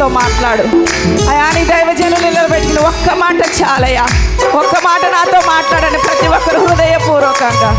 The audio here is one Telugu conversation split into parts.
నాతో మాట్లాడు. అయా నీ దైవజనులు నిలబెట్టిన ఒక్క మాట చాలయ్యా. ఒక్క మాట నాతో మాట్లాడండి ప్రతి ఒక్కరు హృదయపూర్వకంగా.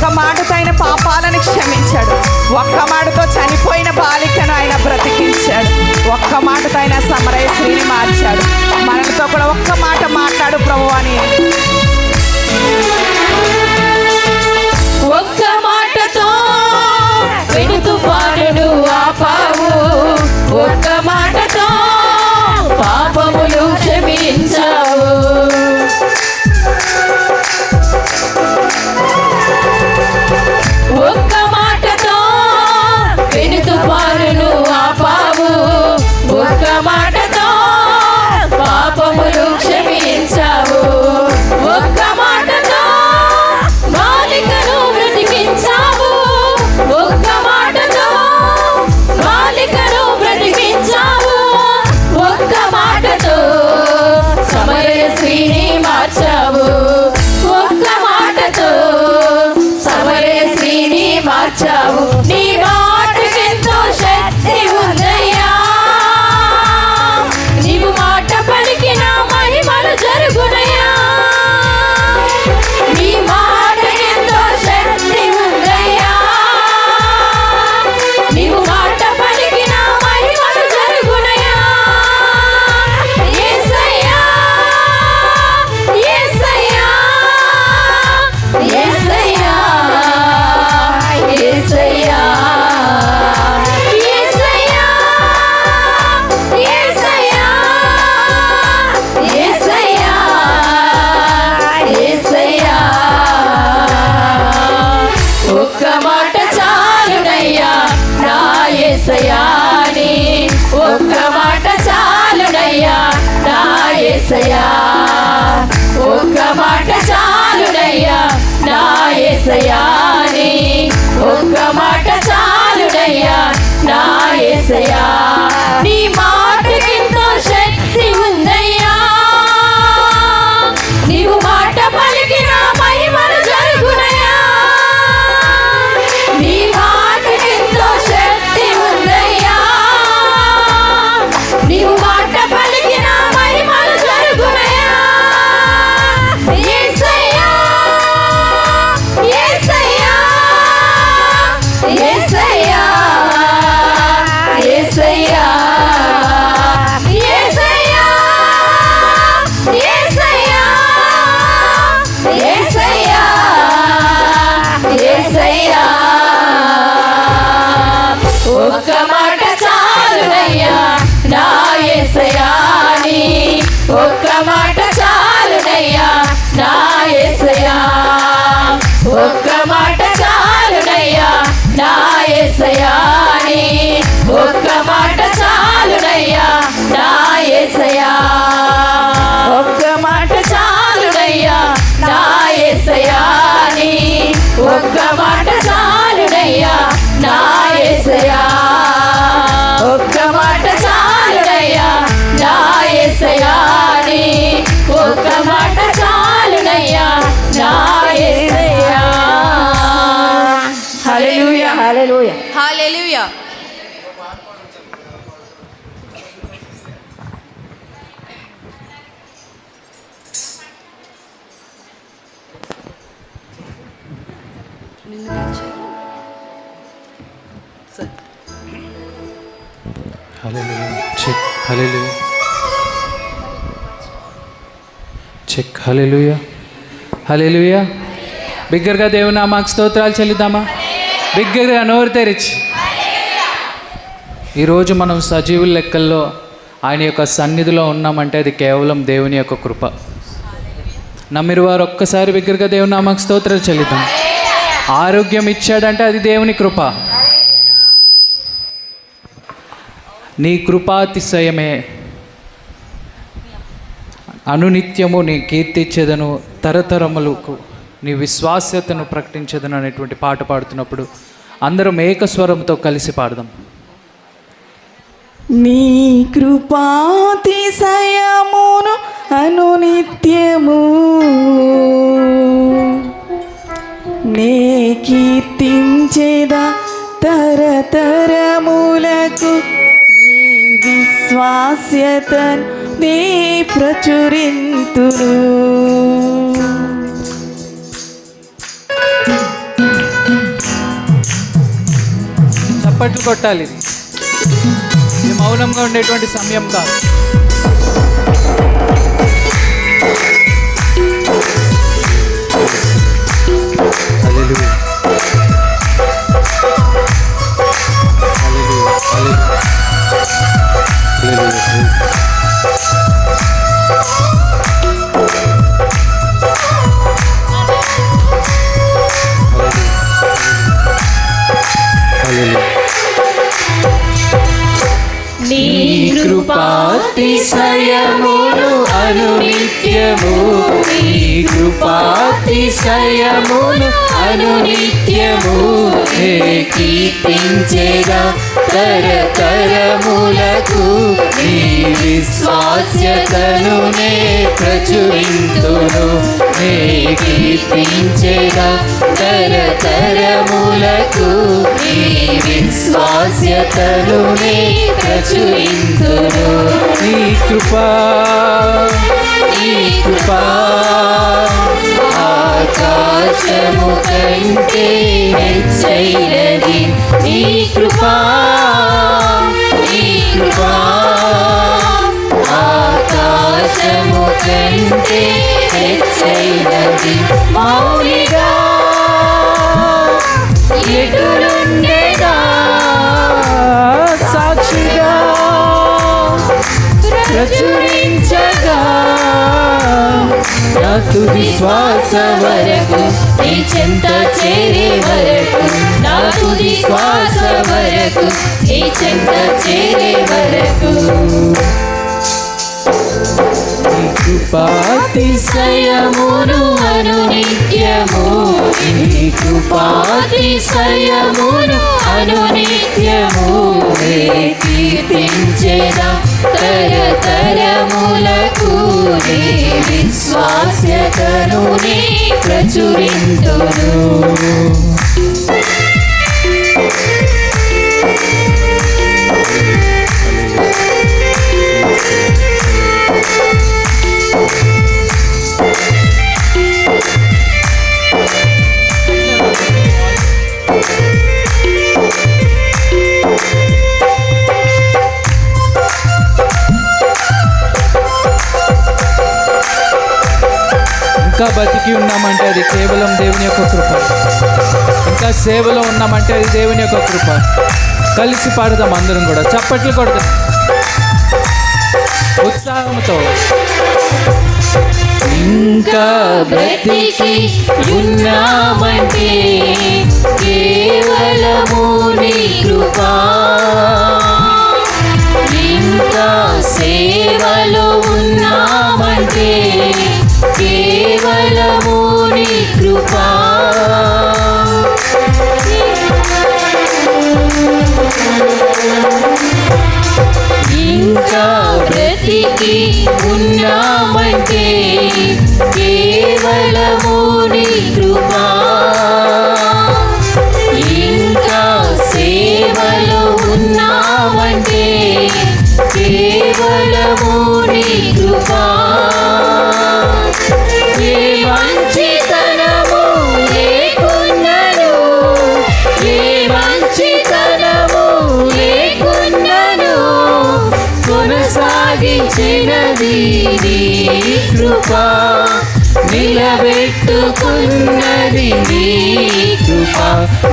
ఒక్క మాటతో ఆయన పాపాలను క్షమించాడు. ఒక్క మాటతో చనిపోయిన బాలికను ఆయన బ్రతికించాడు. ఒక్క మాటతో ఆయన సమరయ మార్చాడు. మనతో కూడా ఒక్క మాట మాట్లాడు ప్రభు అని ಬಾಚಾವು ನೀ ఏసయా ఒక్క మాట చాలుడయ్యా నా ఏసయాని ఒక్క మాట చాలుడయ్యా నా ఏసయా నీ మా ఒక్క మాట చాలునయ్యా నా యేసయా హల్లెలూయా హల్లెలూయా హాలెలూయా హల్లెలూయా చెక్ హల్లెలూయా చెక్ హలెలుయా హలెలుయా బిగ్గరగా దేవుని నామాకు స్తోత్రాలు చెల్లిద్దామా బిగ్గరగా నోరు తెరిచి ఈరోజు మనం సజీవుల లెక్కల్లో ఆయన యొక్క సన్నిధిలో ఉన్నామంటే అది కేవలం దేవుని యొక్క కృప. నమ్మిరు వారు ఒక్కసారి బిగ్గరగా దేవుని నామాకు స్తోత్రాలు చెల్లిద్దాం ఆరోగ్యం ఇచ్చాడంటే అది దేవుని కృప. నీ కృపాతిశయమే అనునిత్యము నీ కీర్తించేదను తరతరములకు నీ విశ్వాస్యతను ప్రకటించేదను అనేటువంటి పాట పాడుతున్నప్పుడు అందరం ఏకస్వరంతో కలిసి పాడదాం. నీ కృపాతిశయమును అనునిత్యము. నే కీర్తించేదా తరతరములకు విశ్వాస్యతను నీ ప్రచురింతును. చప్పట్లు కొట్టాలి. ఇది ఇది మౌనంగా ఉండేటువంటి సమయం కాదు. హల్లెలూయా. খুলে দিয়েছি నీ కృపాతిశయమును అనునిత్యము. నీ కృపాతిశయమును అనునిత్యము. హే కీర్తించేదా తరతరములకు నీ విశ్వాస్యతను నే ప్రచురింతును. నే కీర్తించేదా తరతరములకు నీ విశ్వాస్యతను నే ప్రచురింతును నీ కృపా నీ కృపా ఆకాశము కంటే హెచ్చైనది నీ కృపా నీ కృపా ఆకాశము కంటే హెచ్చైనది తుది శ్వాస వరకు నీ చెంత చేరే వరకు. నా తుది శ్వాస వరకు నీ చెంత చేరే వరకు. నీ అను నిత్యము నీ కృపాతిశయమును అను నిత్యము కీర్తించేదా తరతరములకు నీ విశ్వాస్యతను నీ ప్రచురింతును. బ్రతికి ఉన్నామంటే అది కేవలం దేవుని యొక్క కృప. ఇంకా సేవలో ఉన్నామంటే అది దేవుని యొక్క కృప. కలిసి పాడదాం అందరం కూడా. చప్పట్లు కొడదాం. ఉత్సాహంతో. ఇంకా బ్రతికి ఉన్నామంటే కొనసాగించినది నీ కృప నిలబెట్టుకున్నది నీ కృప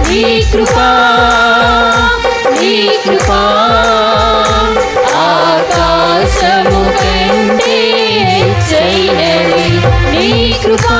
నీ కృప నీ కృప. ఆకాశము కంటే చైనది నీ కృపా.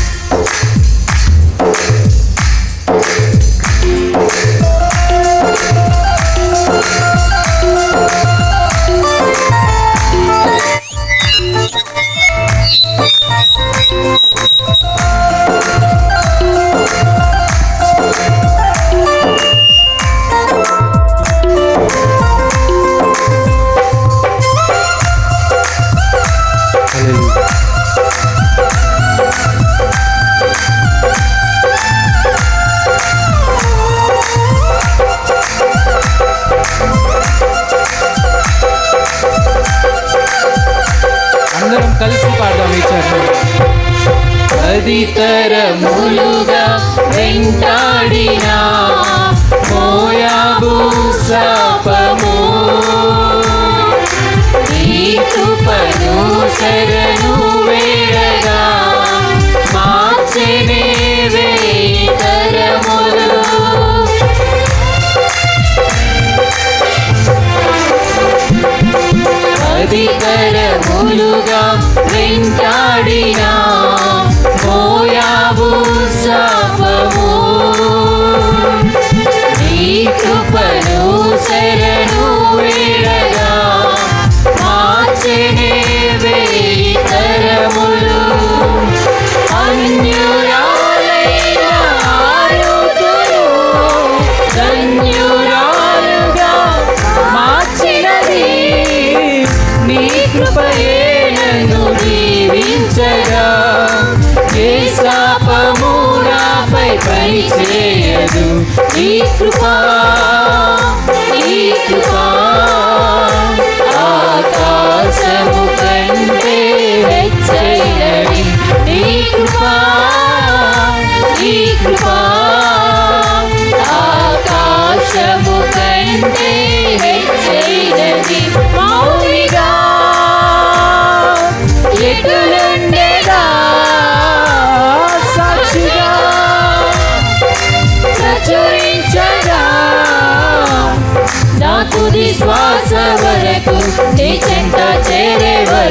తదితరములుగా వెంటాడినా మోయాబు శాపము. నీ కృపను శరణు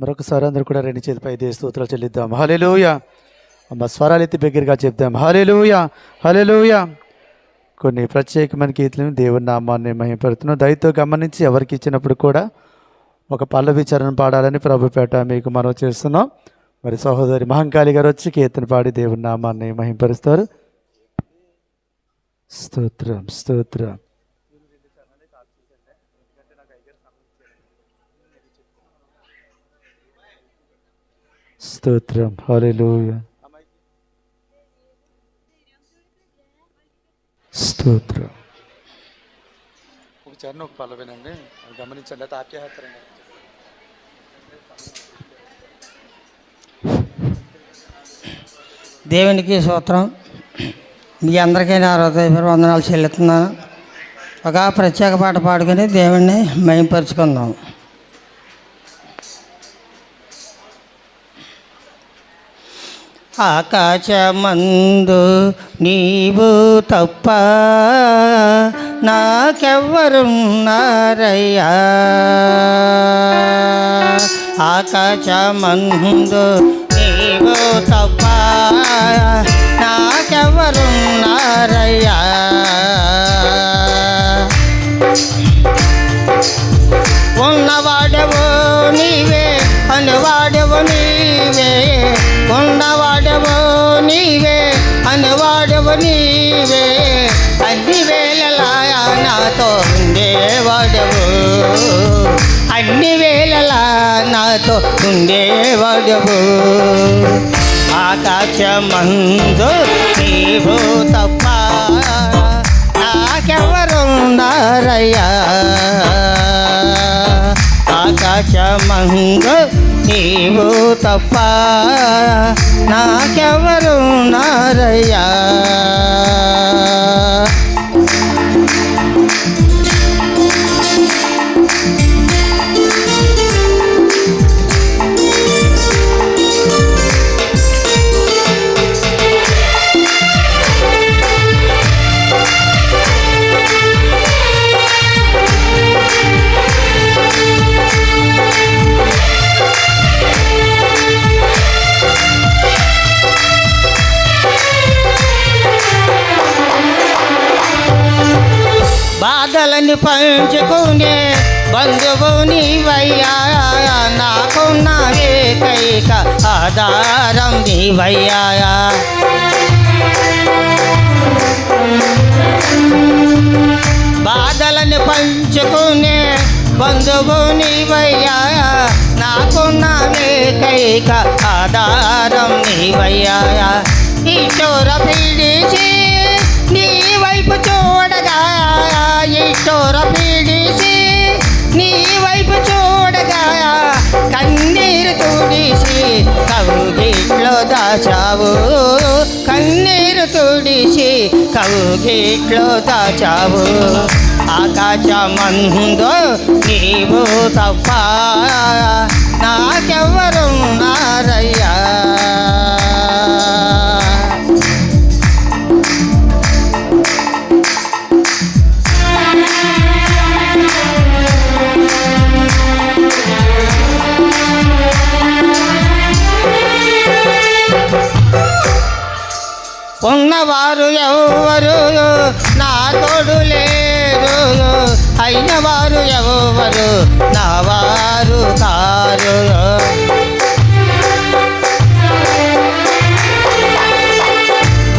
మరొకసారి అందరూ కూడా రెండు చేతిపై దే స్తోత్రాలు చెల్లిద్దాం. హలెలూయ అమ్మ స్వరాలు ఎత్తి బిగ్గరగా చెప్దాం. హలెలూయ హలెలూయ కొన్ని ప్రత్యేకమైన గీతలను దేవుని నామాన్ని మహింపడుతున్నాం దయతో గమనించి ఎవరికి ఇచ్చినప్పుడు కూడా ఒక పల్లవి చరణ పాడాలని ప్రభుపేట మీకు మనం చేస్తున్నాం. మరి సహోదరి మహంకాళి గారు వచ్చి కీర్తన పాడి దేవుని నామాన్ని మహింపరుస్తారు. స్తోత్రం స్తోత్రం. స్తోత్రం. హల్లెలూయ. స్తోత్రం. ఒక చరణం ఒక పల్లవేనండి అది గమనించండి. ఆప్యాయతరంగా. దేవునికి సూత్రం మీ అందరికీ నా హృదయపూర్వ వందనాలు చెల్లిస్తున్నాను. ఒక ప్రత్యేక పాట పాడుకొని దేవుణ్ణి మయంపరుచుకుందాం ఆకాశమందు నీవు తప్ప నాకెవ్వరున్నారయ్యా. ఆకాశమందు నీవు తప్ప నాకెవ్వరున్నారయ్యా. ఉన్నవాడవు నీవే అనువాడవు నీవే. ఉన్నవా ఉన్నవాడవు నీవే అనువాడవు నీవే. అన్ని వేళలా నాతో ఉండేవాడవు. అన్ని వేళలా నాతో ఉండేవాడవు. ఆకాశమందు నీవు తప్ప నాకెవరున్నారయ్యా? ఆకాశమందు నీవు తప్ప నాకెవరు నారయ్యా ఉంచుకునే బంధువు నీవయ్యా నాకున్న కైక ఆధారం నీవయ్యా. బాధలను పంచుకునే బంధువు నీవయ్యా నాకున్న కైక ఆధారం నీవయ్యా. ఈ చోర పీడిచి నీ వైపు చూడగా చోర పీడిసి నీ వైపు చూడగా కన్నీరు తుడిసి కవుగిట్లో దాచావు. కన్నీరు తుడిసి కవుగిట్లో దాచావు. ఆకాశమందు నీవు తప్ప నాకెవ్వరున్నారయ్యా. ఉన్నవారు ఎవరు? నా తోడు లేరు. అయినవారు ఎవరు? నా వారు కారు.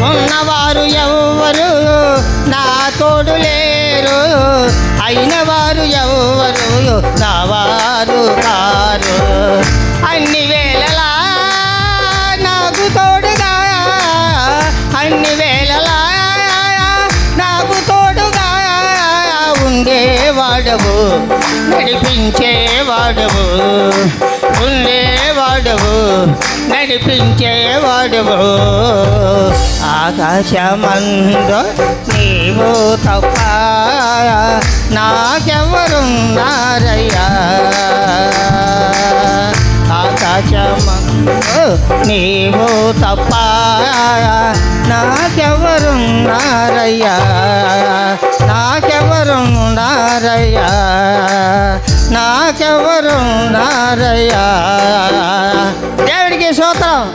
ఉన్నవారు ఎవరు? నా తోడు లేరు. అయినవారు ఎవరు? నా వారు కారు. వాడవు నడిపించేవాడవు ఉండేవాడవు నడిపించేవాడవు ఆకాశమందు నీవు తప్ప నాకెవరున్నారయ్యా? ఆకాశమందు నీవు తప్ప నాకెవరున్నారయ్యా? నాకెవరున్నారయ్యా? నాకెవరున్నారయ్యా? దేవుడికి సూత్రం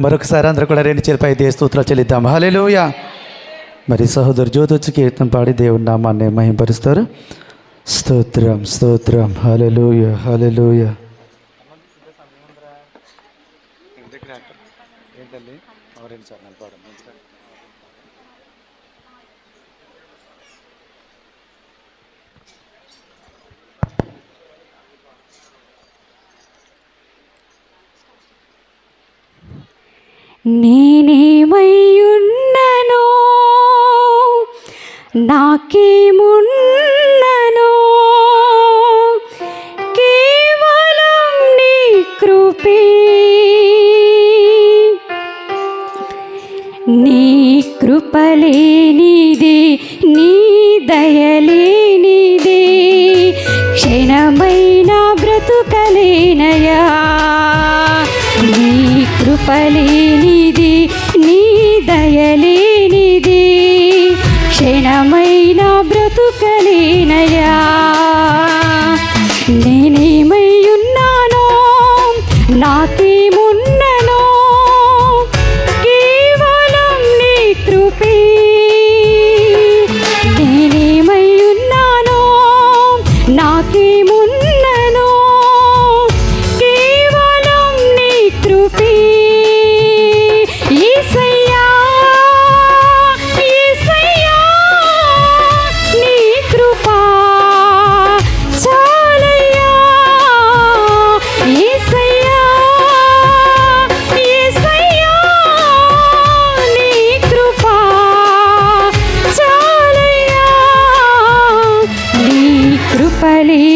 మరొకసారి అందరూ కూడా రెండు చేతిపై దే స్తోత్రాలు చెల్లిద్దాం. హల్లెలూయ. మరి సహోదరు జ్యోతొచ్చి కీర్తన పాడి దేవుడి నామాన్ని మహింపరుస్తారు. స్తోత్రం స్తోత్రం. హలలుయ హలలుయ నేనేమయ్యున్ననో? నాకేమున్ననో? కేవలం నీ కృపే. నీ కృపలేనిది నీ దయలేనిది క్షణమైన బ్రతుకలేనయా? నీ కృపలే బ్రతుకలేనయా కృపలేనిది